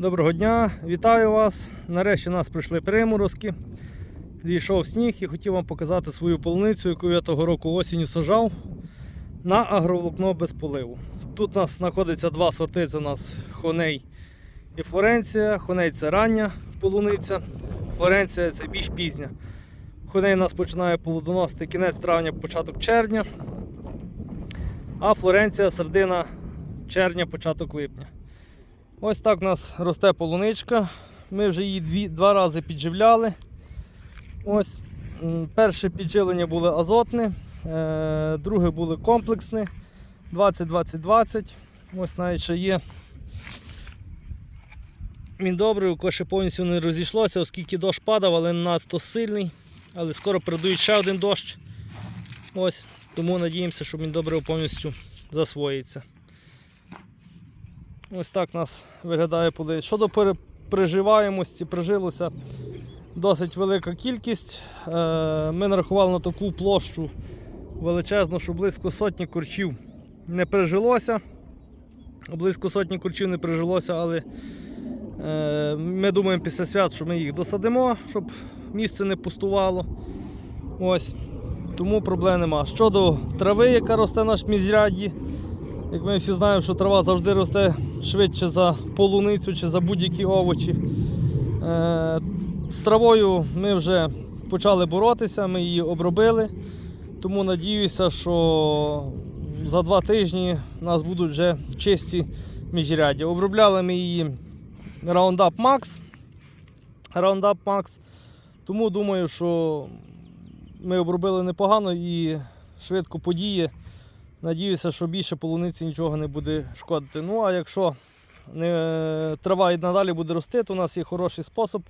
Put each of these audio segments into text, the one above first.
Доброго дня, вітаю вас. Нарешті у нас прийшли приморозки. Зійшов сніг і хотів вам показати свою полуницю, яку я того року осінню сажав на агроволокно без поливу. Тут у нас знаходиться два сорти: це у нас Хоней і Флоренція. Хоней це рання полуниця, Флоренція це більш пізня. Хоней у нас починає плодоносити кінець травня, початок червня. А Флоренція середина червня, початок липня. Ось так у нас росте полуничка. Ми вже її дві, два рази підживляли. Ось. Перше підживлення було азотне, друге було комплексне 20-20-20. Ось навіть ще є. Він добрий, ще повністю не розійшлося, оскільки дощ падав, але не надто сильний. Але скоро передають ще один дощ. Ось. Тому надіємося, що він добре повністю засвоїться. Ось так нас виглядає поле. Щодо пере- приживаємості, прижилося досить велика кількість. Е, Ми нарахували на таку площу величезну, що близько сотні курчів не прижилося. Близько сотні курчів не прижилося, але е, ми думаємо після свят, що ми їх досадимо, щоб місце не пустувало. Ось. Тому проблем нема. Щодо трави, яка росте на мізряді, як ми всі знаємо, що трава завжди росте швидше за полуницю чи за будь-які овочі. Е, з травою ми вже почали боротися, ми її обробили. Тому надіюся, що за два тижні у нас будуть вже чисті міжряддя. Обробляли ми її Roundup Max. Roundup Max. Тому думаю, що ми обробили непогано і швидко подіє. Надіюся, що більше полуниці нічого не буде шкодити. Ну а якщо не, трава і надалі буде рости, то у нас є хороший спосіб.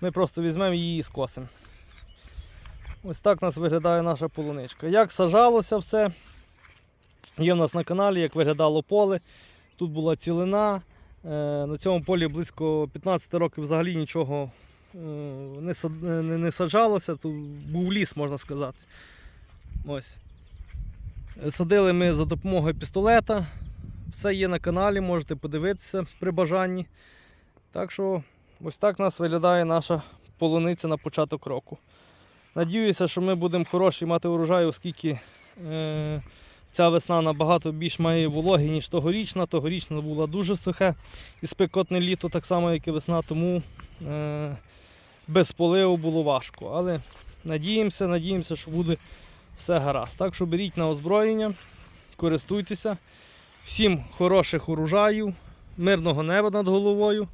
Ми просто візьмемо її і скосимо. Ось так у нас виглядає наша полуничка. Як сажалося все, є в нас на каналі, як виглядало поле. Тут була цілина. Е, На цьому полі близько 15 років взагалі нічого е, не саджалося. Тут був ліс, можна сказати. Ось. Садили ми за допомогою пістолета. Все є на каналі, можете подивитися при бажанні. Так що ось так нас виглядає наша полуниця на початок року. Надіюся, що ми будемо хороші мати урожай, оскільки е, ця весна набагато більш має вологи, ніж тогорічна. Тогорічна була дуже сухе і спекотне літо, так само, як і весна, тому е, без поливу було важко. Але надіємося, надіємося, що буде все гаразд. Так що беріть на озброєння, користуйтеся. Всім хороших урожаїв, мирного неба над головою.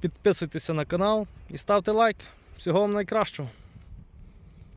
Підписуйтеся на канал і ставте лайк. Всього вам найкращого.